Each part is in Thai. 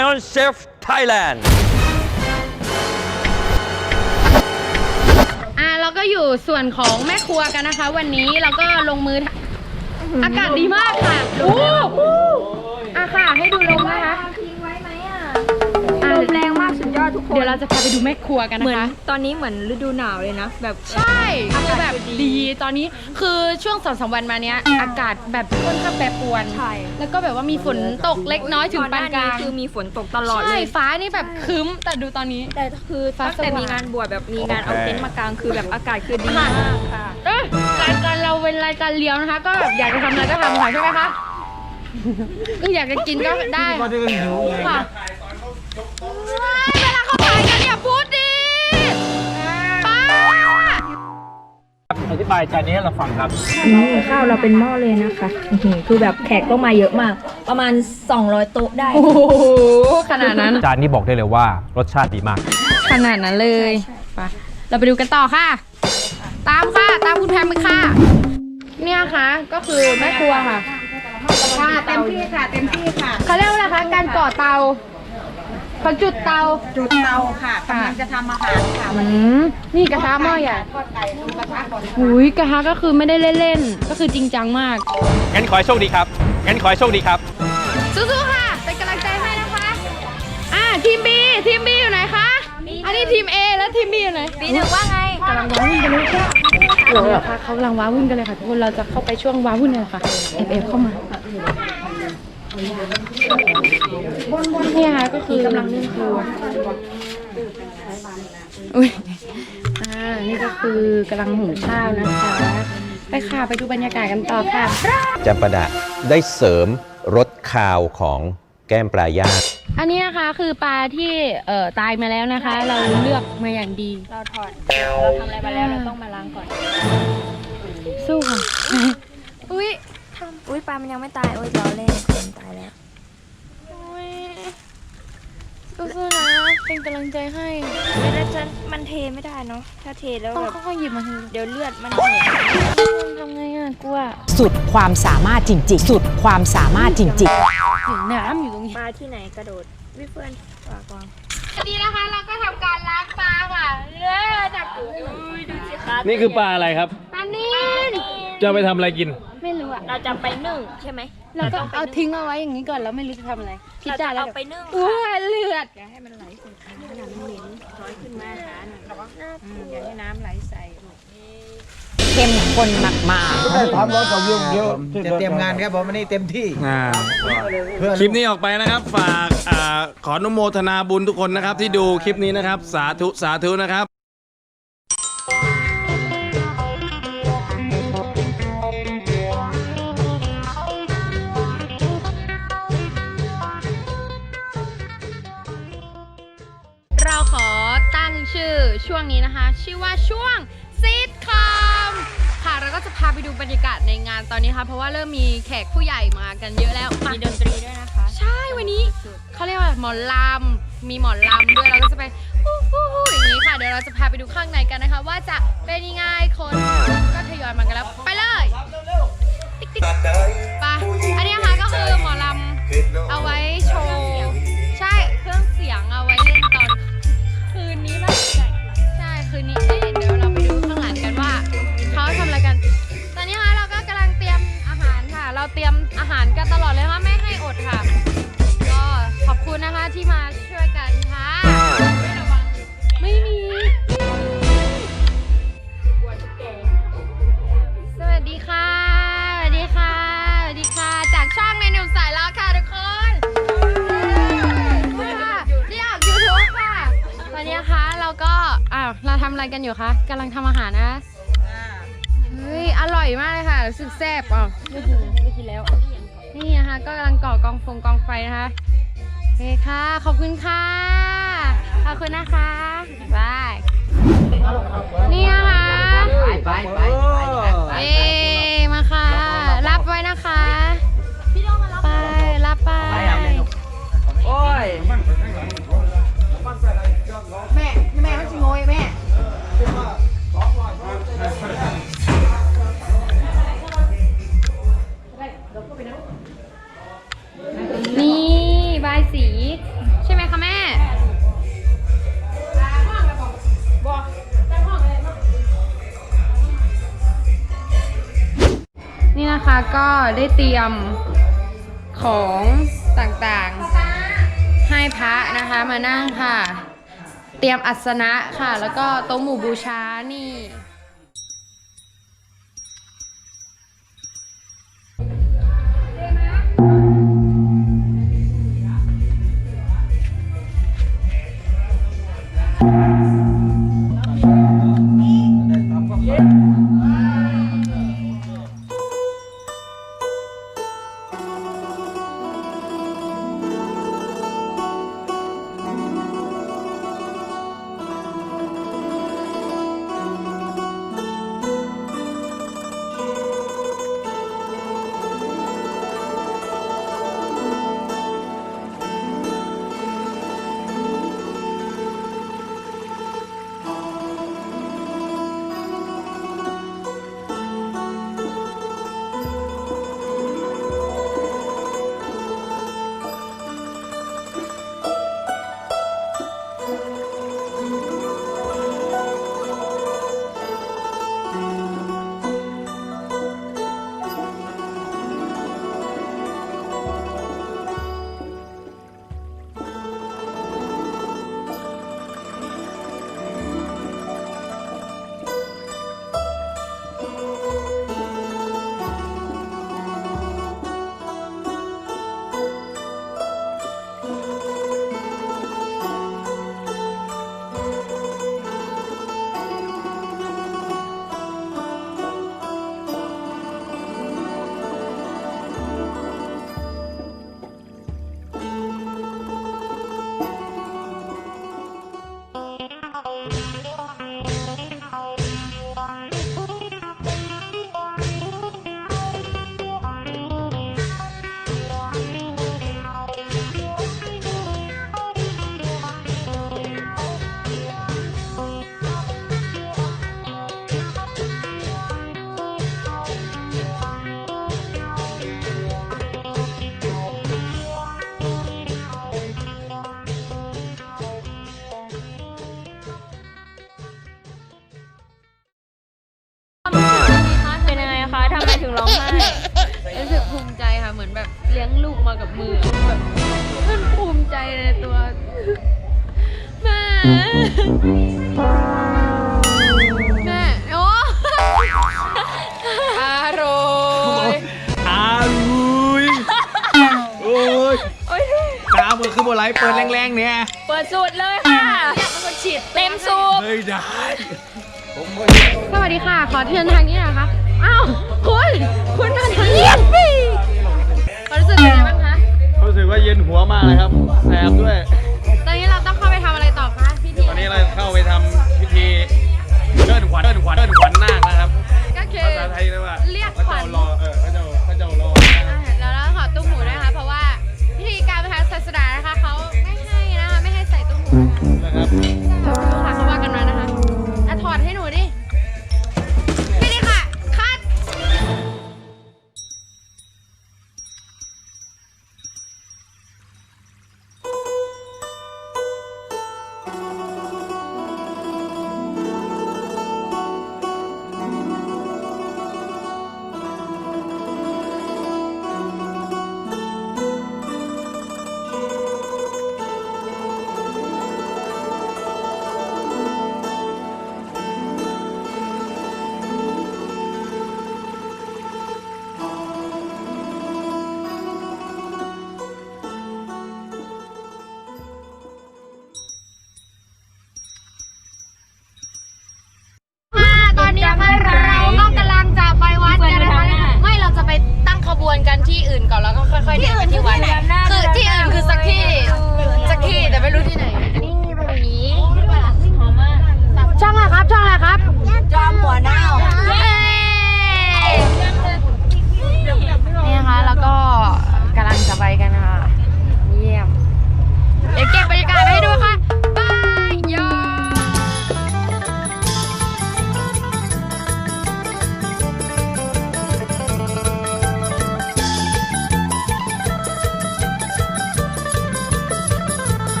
Iron Chef Thailand อ่าเราก็อยู่ส่วนของแม่ครัวกันนะคะ วันนี้เราก็ลงมือทำอากาศดีมากค่ะโอ้โหอะค่ะ ให้ดูลมนะคะ มแรงมากสุดยอดทุกคนเดี๋ยวเราจะพาไปดูแม่ครัวกันเหมืนะอนคะ ตอนนี้เหมือนฤดูหนาวเลยนะ แบบใช่คือแบบอากาศดีดีตอนนี้คือช่วงสองสามวันมาเนี้ย อากาศแบบค่อนข้างแปรปรวน ใช่แล้วก็แบบว่ามีฝนตกเล็กน้อยถึงก่อนหปานน้ากนี้ลางคือมีฝนตกตลอดใช่เลย ฟ้านี่แบบครึ้มแต่ดูตอนนี้ แต่คือฟ้าตั้งแต่สว่าง มีงานบวชแบบมีงานเอาเต็นท์มากางคือแบบอากาศคือดีค่ะมากค่ะ เอ้ยรายการเราเป็นรายการเลี้ยวนะคะ ก็แบบอยากจะทำอะไรก็ทำค่ะใช่ไหมคะคืออยากจะกินก็ได้ค่ะค่ะ ธิบายจานนี้ให้เราฟังครับนี่ข้าวเราเป็นหม้อเลยนะคะอื้อหือคือแบบแขกก็มาเยอะมาก ประมาณ 200 โต๊ะได้ โอ้โหขนาดนั้น จานนี้บอกได้เลยว่ารสชาติดีมาก ขนาดนั้นเลยไปเราไปดูกันต่อค่ะ ตามค่ะ ตามคุณแพมไปค่ะ เนี่ยค่ะ ก็คือแม่ครัวค่ะค่ะเต็มที่ค่ะ เต็มที่ค่ะเขาเรียกว่าอะไรคะ การก่อเตา เขาจุดเตา จุดเตาค่ะกำลังจะทำอาหารค่ะอืมนี่กระทะหม้อใหญ่ทอดไก่ดูกระทะก่อนหุยกระทะก็คือไม่ได้เล่นๆ ก็คือจริงจังมาก งั้นขอให้โชคดีครับ งั้นขอให้โชคดีครับ สู้ๆ ค่ะ เป็นกำลังใจให้นะคะ อ่าทีม B ทีม B อยู่ไหนคะ อันนี้ทีม A แล้วทีม B อยู่ไหน ปีหนึ่งว่าไงกำลังว้าวุ่นกันเลยค่ะเราค่ะเขากำลังว้าวุ่นกันเลยค่ะทุกคน เราจะเข้าไปช่วงว้าวุ่นเลยค่ะเอฟเอฟเข้ามา เนี่ยค่ะก็คือกำลังนึ่งครัวอุ้ยอ่านี่ก็คือกำลังหุงข้าวนะคะไปค่ะไปดูบรรยากาศกันต่อค่ะจำปาดะได้เสริมรสคาวของแก้มปลาย่างอันนี้นะคะคือปลาที่เอ่อตายมาแล้วนะคะ เราเลือกมาอย่างดี เราถอดเราทำอะไรมาแล้วเราต้องมาล้างก่อน สู้ค่ะ อุ้ย อุ้ยปลามันยังไม่ตายโอ้ยล้อเล่นมันตายแล้วสู้ๆนะเป็นกำลังใจให้ไม่ได้จะมันเทไม่ได้เนาะถ้าเทแล้วต้องแบบค่อยๆหยิบมาเถอะเดี๋ยวเลือดมันเห็นทำไงอะกลัวสุดความสามารถจริงๆ สุดความสามารถจริงๆ ถึงน้ำอยู่ตรงนี้ ปลาที่ไหนกระโดดวิเพื่อนปลากวางสวัสดีนะคะเราก็ทำการล้างปลาค่ะเลือดจากอุ้ยดูสิคะนี่คือปลาอะไรครับปลานิ่น จะเอาไปทำอะไรกิน ไม่รู้อะ เราจะไปนึ่งใช่ไหมเราก็เอาทิ้งเอาไว้อย่างนี้ก่อนแล้วไม่รู้จะทำอะไรคิดเราได้จะแล้วเอาไปนึ่งอุ้ค่ะยเลือด อย่าให้มันไหลใส่ขาขนาดมันเหม็นร้อยขึ้นมาหาหน่อยอืมอย่าให้น้ำไหลใส่ลูกเข้มข้นมากจะเตรียมงานครับผมวันนี้เต็มที่อ่าเพื่อคลิปนี้ออกไปนะครับ ฝากอ่าขออนุโมทนาบุญทุกคนนะครับ ที่ดูคลิปนี้นะครับ สาธุ สาธุนะครับ ชื่อช่วงนี้นะคะ ชื่อว่าช่วงซิทคอมค่ะเราก็จะพาไปดูบรรยากาศในงานตอนนี้ค่ะเพราะว่าเริ่มมีแขกผู้ใหญ่มากันเยอะแล้วมามีดนตรีด้วยนะคะ ใช่วันนี้เขาเรียกว่าหมอลำมีหมอลำด้วยเราก็จะไปฮู้ฮู้ฮู้อย่างนี้ค่ะเดี๋ยวเราจะพาไปดูข้างในกันนะคะ ว่าจะเป็นยังไงคนก็ทยอยมากันแล้วไปเลยติ๊กติ๊กไปอันนี้นะคะก็คือหมอลำเอาไว้โชว์ อนนี้นะคะเราก็อ้าวเราทำอะไรกันอยู่คะกำลังทำอาหารนะเฮ้ยอร่อยมากเลยค่ะรู้สึกแซ่บอะไม่กินไม่กินแล้ว นี่นะคะก็กำลังก่อกองฟงกองไฟนะคะโอเคค่ะ ขอบคุณค่ะขอบคุณนะคะบายนี่นะคะไปไปเอ๊มา ได้เตรียมของต่างๆ ให้พระนะคะมานั่งค่ะ เตรียมอัสนะค่ะ แล้วก็โต๊ะหมู่บูชานี่ แม่อ้อร่ออารุยโอ้ามือคือบไลท์เปิดแรงๆเนี่ยเปิดสูตรเลยค่ะฉีดเต็มสูบไม่ได้สวัสดีค่ะ ขอเชิญทางนี้นะค่ะอ้าวคุณ คุณมาทางนี้สิความรู้สึกยังไงบ้างคะ รู้สึกว่าเย็นหัวมากเลยครับแสบด้วย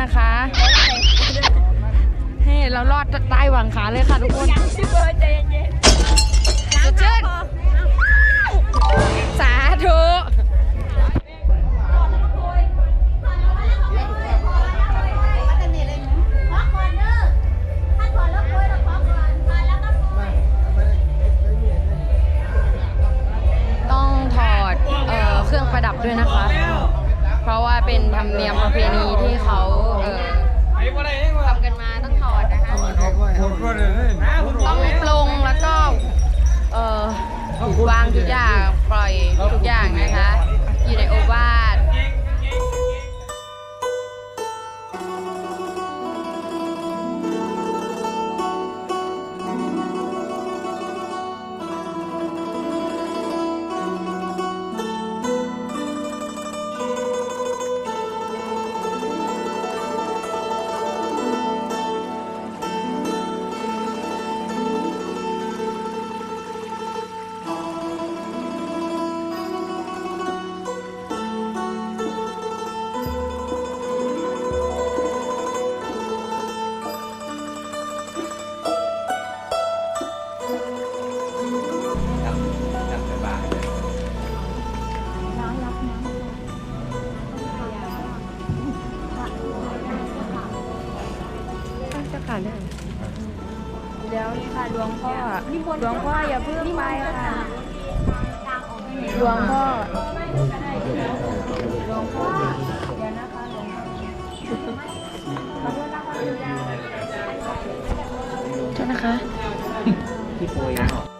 นะคะ ให้เรารอดใต้หวังขาเลยค่ะทุกคนสดชื่นสาธุต้องถอด เอ่อ เครื่องประดับด้วยนะคะ ราะว่าเป็นธรรมเนียมประเพณีที่เขาเอ่อทำกันมาต้องถอดนะคะต้องปลงแล้วก็เอ่อวางทุกอย่างปล่อยทุกอย่างนะคะ อยู่ในโอวาท หลวงพ่ออย่าเพิ่งไปค่ะ หลวงพ่อ หลวงพ่อ เดี๋ยวนะคะหลวงพ่อขอโทษนะคะคุณยายโทษนะคะ ที่โปรย